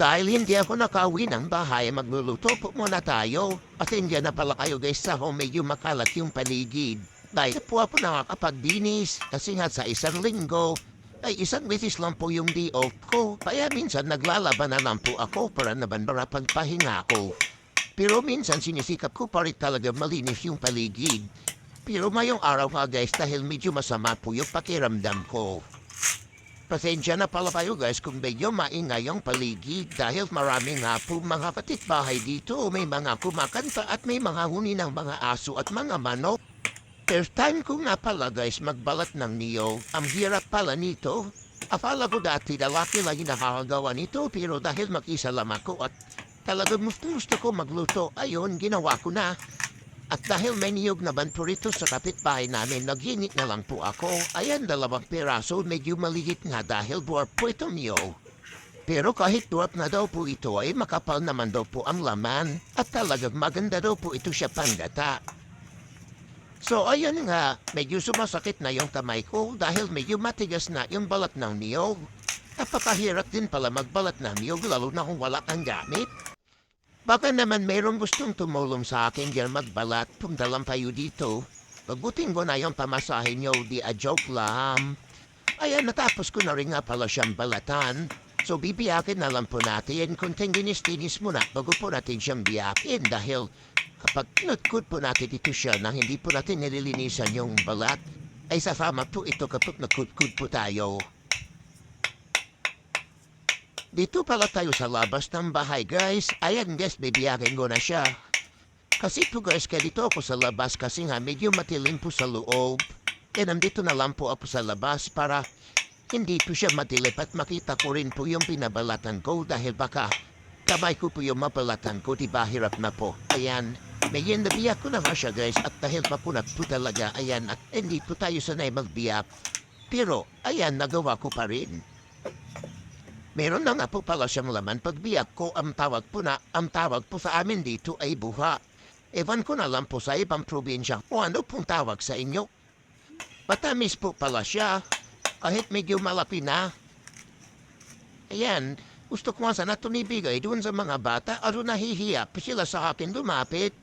Dahil hindi ako nakauwi ng bahay, magluluto po muna tayo. At hindi na pala kayo guys sa home, medyo makalat yung paligid. Dahil po ako nakakapagdinis kasi nga sa isang linggo, ay isang beses lang po yung day off ko. Kaya minsan naglalaban na lang po ako para naman pagpahinga ko. Pero minsan sinisikap ko pa rin talaga malinis yung paligid. Pero mayong araw nga guys dahil medyo masama po yung pakiramdam ko. Pasensya na pala kayo guys kung medyo maingay ang paligid dahil marami nga po mga kapitbahay dito. May mga kumakanta at may mga huni ng mga aso at mga manok. First time ko nga pala guys magbalat ng niyo. Ang hirap pala nito. Akala ko dati lalaki lang nakakagawa nito pero dahil mag-isa lang ako at talagang gusto ko magluto. Ayun, ginawa ko na. At dahil may niyog naman po rito sa kapitbahay namin, naghinit na lang po ako. Ayan, dalawang piraso, medyo maliit nga dahil buwar po itong niyog. Pero kahit dwarf na daw po ito ay makapal naman daw po ang laman at talagang maganda daw po ito siya panggata. So ayun nga, medyo sumasakit na yung kamay ko dahil medyo matigas na yung balat ng niyog. Napakahirap din pala magbalat ng niyog lalo na kung wala kang gamit. Baka naman mayroong gustong tumulong sa akin dyan magbalat, punta lang tayo dito. Pagbutin ko na yung pamasahe niyo, di a joke lang. Ayan, natapos ko na rin nga pala siyang balatan. So bibiyakin na lang po natin kung tinginis-tinis muna bago po natin siyang biyakin dahil kapag kinutkot po natin ito siya na hindi po natin nililinisan yung balat, ay sasama po ito kapag nakutkot po tayo. Dito pala tayo sa labas ng bahay, guys. Ayan, guys, bibiyakin ko na siya. Kasi po, guys, kaya dito ako sa labas kasi nga medyo matilim po sa loob. Kaya nandito na lang po ako sa labas para hindi po siya matilip at makita ko rin po yung pinabalatan ko dahil baka kamay ko po yung mabalatan ko, di ba hirap na po. Ayan, medyo nabiyak ko na nga siya, guys, at dahil mapunat po talaga, ayan, at hindi po tayo sanay magbiyak. Pero, ayan, nagawa ko pa rin. Meron na nga po pala siyang laman pagbiyak ko ang tawag po na ang tawag po sa amin dito ay buha. Ewan ko na lang po sa ibang probinsya o ano pong tawag sa inyo. Matamis po pala siya kahit medyo malapi na. Ayan, gusto ko sana tunibigay doon sa mga bata aro nahihiya pa sila sa akin lumapit.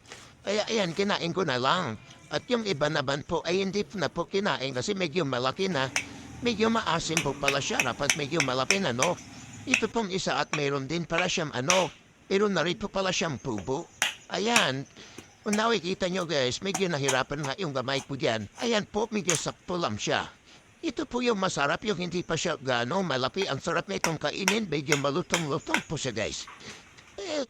Kaya ayan, kinain ko na lang. At yung iba naman po ay hindi na po kinain kasi medyo malaki na. Medyo maasim po pala siya kapag medyo malaki na, no? Ito pong isa at mayroon din para siyang ano, pero narito pala siyang pubo. Ayan, kung nakikita nyo guys, medyo nahirapan nga yung gamay ko dyan. Ayan po, medyo sakto lang siya. Ito po yung masarap, yung hindi pa siya gano malapi. Ang sarap na itong kainin, medyo malutong-lutong po siya guys. Eh,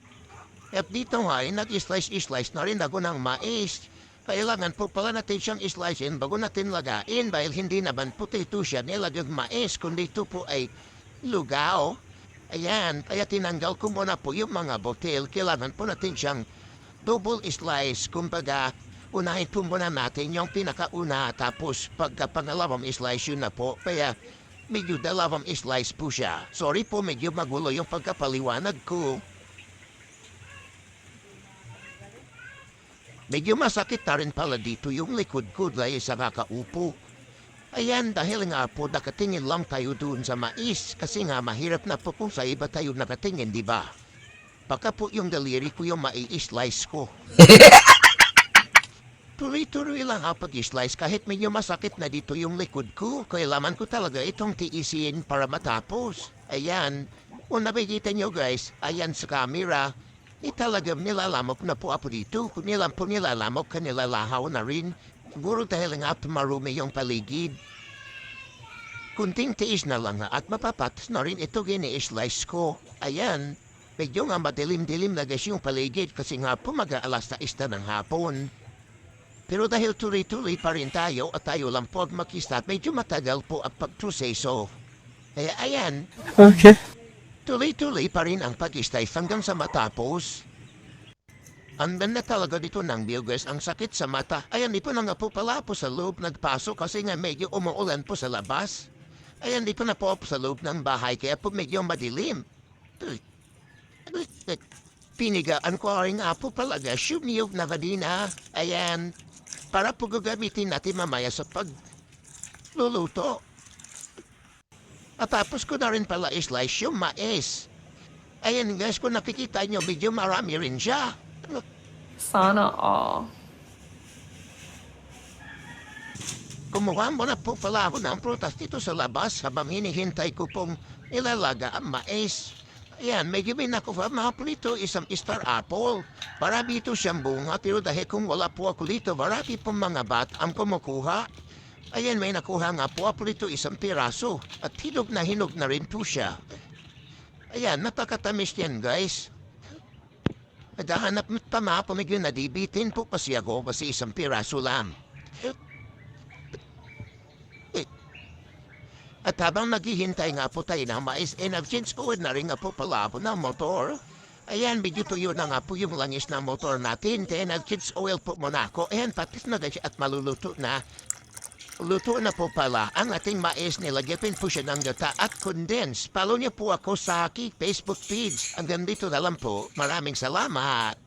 at dito nga, eh, nag-slice-slice na rin ako ng mais. Kailangan po pala natin siyang islicein bago natin lagain dahil hindi naman potato siya nilagag mais kundi ito po ay lugaw. Ayan, kaya tinanggal ko muna po yung mga botel. Kailangan po natin siyang double slice. Kumbaga, unahin po muna natin yung pinakauna tapos pagka pangalawang slice yun na po. Kaya medyo dalawang slice po siya. Sorry po, medyo magulo yung pagkapaliwanag ko. Medyo masakit na rin pala dito yung likod ko dahil sa kakaupo. Ayan, dahil nga po nakatingin lang tayo doon sa mais kasi nga mahirap na po kung sa iba tayo nakatingin, di ba? Baka po yung daliri ko yung mai-slice ko. Tuloy-tuloy lang ako pag-slice kahit medyo masakit na dito yung likod ko. Kailangan ko talaga itong tiisin para matapos. Ayan, kung nakikita nyo guys, ayan sa camera, eh talagang nilalamok na po ako dito. Kung nilam po nilalamok ka nilalahaw na rin. Siguro dahil nga po marumi yung paligid. Kunting tiis na lang at mapapatos na rin ito gini-slice ko. Ayan, medyo nga madilim-dilim na guys yung paligid kasi nga po mag-aalas na ista ng hapon. Pero dahil tuloy-tuloy pa rin tayo at tayo lang po makistat, medyo matagal po ang pagproseso. Kaya ayan, Okay. Tuloy-tuloy pa rin ang pag-stay hanggang sa matapos. Andan na talaga dito ng biyogres ang sakit sa mata. Ayan, di po na nga po pala po sa loob nagpasok kasi nga medyo umuulan po sa labas. Ayan, di po na po po sa loob ng bahay kaya po medyo madilim. Pinigaan ko rin nga po palaga niyog na vadina. Ayan, para po gagamitin natin mamaya sa pagluluto. At tapos ko na rin pala islice yung mais. Ayan guys, kung nakikita nyo, medyo marami rin siya. Sana all. Kumuha mo na po pala ako ng prutas dito sa labas habang hinihintay ko pong ilalaga ang mais. Ayan, may gawin ako pa mga prito isang star apple. Marami ito siyang bunga pero dahil kung wala po ako dito, marami pong mga bat ang kumukuha. Ayan, may nakuha nga po ako dito isang piraso at hinog na hinog na rin po siya. Ayan, napakatamis yan guys. Nadahanap pa mga pamigyo na dibitin po kasi ako kasi isang piraso lang. At habang naghihintay nga po tayo ng mais, eh nag-change forward na rin nga po pala po ng motor. Ayan, medyo tuyo na nga po yung langis ng motor natin. Kaya nag-change oil po muna ako. Ayan, patis na guys at maluluto na. Luto na po pala ang ating mais. Nilagyan po siya ng gata at condense. Follow niyo po ako sa aking Facebook page. Hanggang dito na lang po. Maraming salamat.